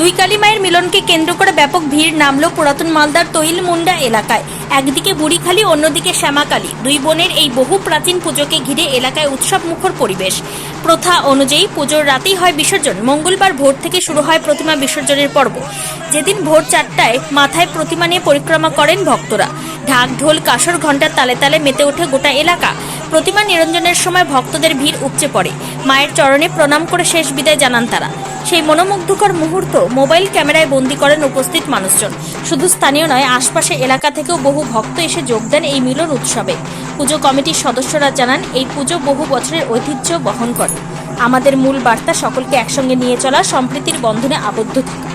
দুই কালী মায়ের মিলনকে কেন্দ্র করে ব্যাপক ভিড় নামলো পুরাতন মালদার তৈল মুন্ডা এলাকায়। একদিকে বুড়িখালি, অন্যদিকে শ্যামাকালী। দুই বোনের এই বহু প্রাচীন পুজোকে ঘিরে এলাকায় উৎসব মুখর পরিবেশ। প্রথা অনুযায়ী পুজোর রাতেই হয় বিসর্জন। মঙ্গলবার ভোর থেকে শুরু হয় প্রতিমা বিসর্জনের পর্ব। যেদিন ভোর চারটায় মাথায় প্রতিমা নিয়ে পরিক্রমা করেন ভক্তরা। ঢাক, ঢোল, কাসর ঘণ্টার তালে তালে মেতে ওঠে গোটা এলাকা। প্রতিমা নিরঞ্জনের সময় ভক্তদের ভিড় উপচে পড়ে। মায়ের চরণে প্রণাম করে শেষ বিদায় জানান তারা। সেই মনোমুগ্ধকর মুহূর্ত মোবাইল ক্যামেরায় বন্দি করেন উপস্থিত মানুষজন। শুধু স্থানীয় নয়, আশপাশে এলাকা থেকেও বহু ভক্ত এসে যোগ দেন এই মিলন উৎসবে। পুজো কমিটির সদস্যরা জানান, এই পুজো বহু বছরের ঐতিহ্য বহন করে। আমাদের মূল বার্তা সকলকে একসঙ্গে নিয়ে চলা সম্প্রীতির বন্ধনে আবদ্ধ থাকা।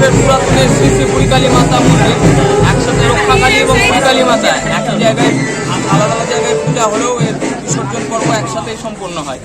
বছরের পুরাতনের শ্রী শ্রী বুড়িকালী মাতা মন্দির একসাথে রক্ষাকালী এবং বুড়িকালী মাতা একই জায়গায়, আলাদা আলাদা জায়গায় পূজা হলেও এর বিসর্জন পর্ব একসাথেই সম্পন্ন হয়।